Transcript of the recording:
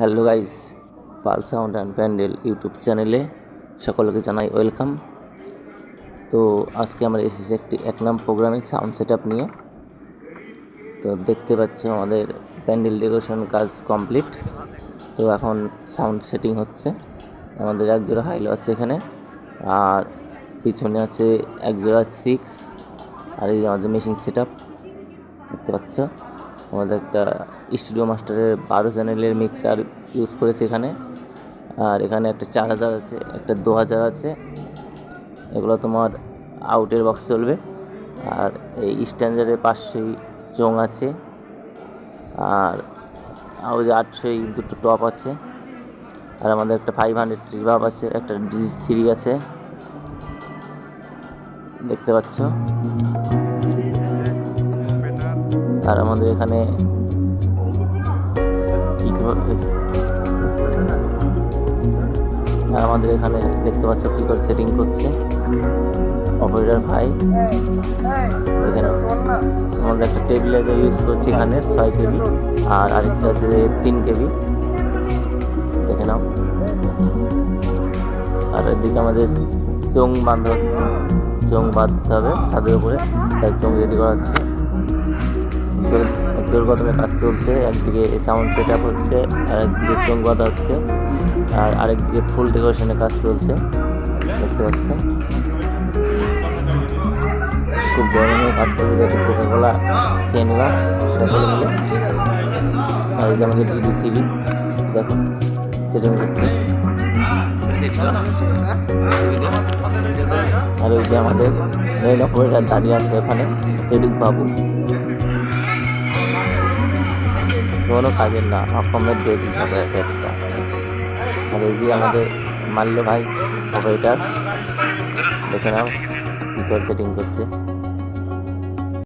Hello guys, Pal sound and pandal YouTube চ্যানেলে সকলকে জানাই ওয়েলকাম। তো আজকে আমরা এসেছি একটি এক নাম প্রোগ্রামিং সাউন্ড সেট নিয়ে। তো দেখতে পাচ্ছ আমাদের প্যান্ডেল ডেকোরেশন কাজ কমপ্লিট। তো এখন সাউন্ড সেটিং হচ্ছে। আমাদের এক জোড়া হাইলো আছে এখানে, আর পিছনে আছে এক জোড়া সিক্স, আর এই আমাদের মেশিন সেট আপ দেখতে পাচ্ছ? আমাদের একটা স্টুডিও মাস্টারের বারো চ্যানেলের মিক্সার ইউজ করেছে এখানে। আর এখানে একটা চার হাজার আছে, একটা দু হাজার আছে। এগুলো তোমার আউটের বক্স চলবে। আর এই স্ট্যান্ডার্ডের পাঁচশোই চোং আছে। আর ওই যে আটশোই দুটো টপ আছে। আর আমাদের একটা ফাইভ হান্ড্রেড রিভাব আছে, একটা ডি থ্রি আছে। দেখতে পাচ্ছ? আর আমাদের এখানে আর আমাদের এখানে দেখতে পাচ্ছ কি করে সেটিং করছে। অপারেটর ভাই। এখানে আমাদের একটা টেবিল ইউজ করছি এখানে ছয় কেবি। আর আরেকটা আছে তিন কেবি। দেখে নাও। আর এদিকে আমাদের চোং বাঁধা হচ্ছে। চোং বাঁধতে হবে ছাদের উপরে। তাই চোং রেডি করা হচ্ছে। জোর জোর কাজ চলছে, একদিকে সাউন্ড সেট আপ হচ্ছে, আর একদিকে চোং বাঁধা হচ্ছে, আর আরেকদিকে ফুল ডেকোরেশনের কাজ চলছে, দেখতে পাচ্ছেন। খুব গরমে কাজ করতে একটু কোকা কোলা খেয়ে নিলাম সকলে মিলে আর এই যে আমাদের ডিডি থ্রি দেখো সেটিং হচ্ছে। আর ওই যে আমাদের মেইন অপারেটার দাঁড়িয়ে আছে ওখানে টেডিক বাবু। কোনো কাজের না অকমের দেখি আছে একটা। আর এই যে আমাদের মাল্য ভাই অপারেটার দেখে নাও কী করে সেটিং করছে।